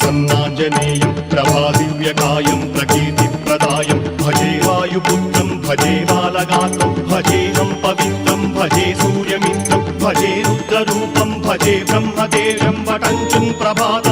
ప్రసన్నాంజనేయం ప్రభాదివ్యకాయం ప్రకీర్తిప్రదాయం. భజే వాయుపుత్రం భజే బాలగాత్రం భజేహం పవిత్రం భజే సూర్యమిత్రం భజే రుద్రరూపం భజే బ్రహ్మదేవం వటంచుం ప్రభాతంబు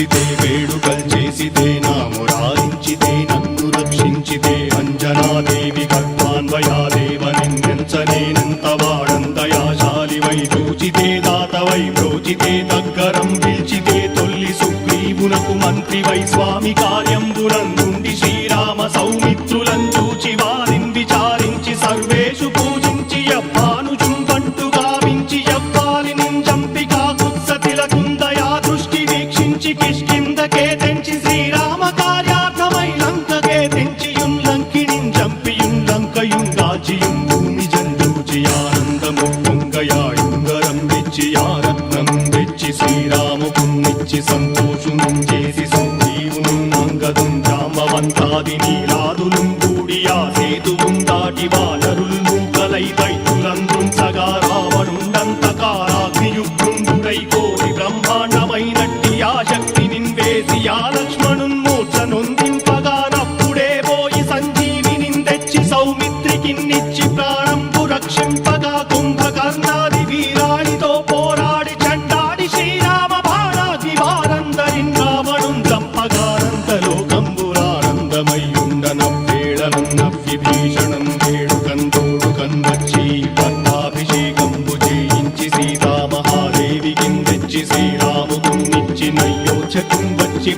పూజించితే వేడుకలు చేసితే నా మురారించితే నన్ను రక్షించితే అంజనాదేవి గర్భాన్వయాదేవ నిన్నెంచనేనంత వాడందయాశాలివై చూచితే దాతవై ప్రోచితే దగ్గరం పిలిచితే తొల్లి సుగ్రీవునకు మంత్రివై స్వామి కార్యంబులందుండి శ్రీరామ సౌమిత్రులం చూచి వారిని విచారించి ఆనందము తెచ్చి వెచ్చి ఆరత్నం వెచ్చి శ్రీరాముకున్నిచ్చి సంతోషును చేసి సంజీవును అంగదుం జామవంతాది లోకంబురానందమయ్యుండనవ్వేళనన్న విభీషణం వేడుకందోడు కన్వచ్చి పట్టాభిషేకంబు చేయించి సీతామహాదేవి కిందెచ్చి శ్రీరాముకున్నిచ్చి నయ్యోచకం వచ్చి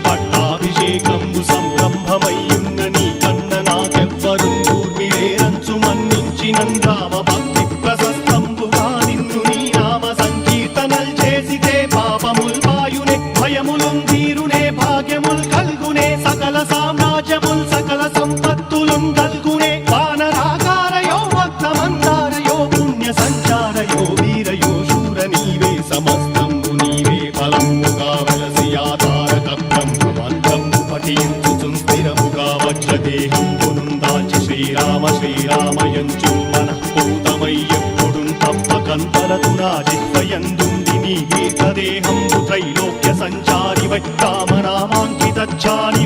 వెలసి ఆధారక బ్రహ్మమంత్రము పఠించుచుం స్థిరముగా వజ్రదేహం పునుందాచి శ్రీరామ శ్రీరామయంచు మనఃపూతమై ఎప్పుడు తప్పకంతలతు నీ త్రైలోక్య సంచారి వై రామనామాంకితాని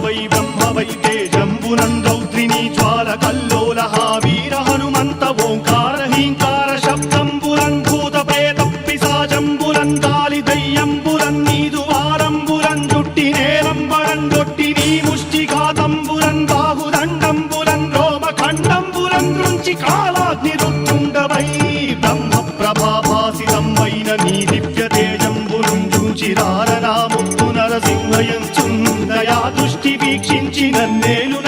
ఖండంబురన్ నుంచి బ్రహ్మ ప్రభాభాసితమైన నీ దివ్య తేజంబును చూచి రారనాముత్తు నరసింహయంచుందయా దృష్టి వీక్షించి నన్నేలు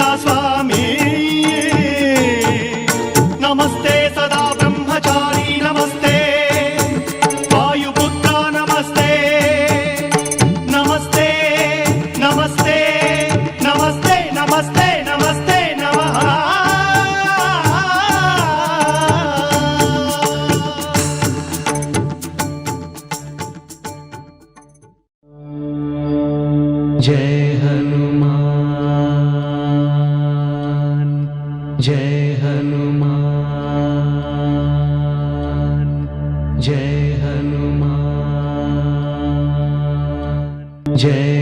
जय हनुमान जय हनुमान जय हनुमान जय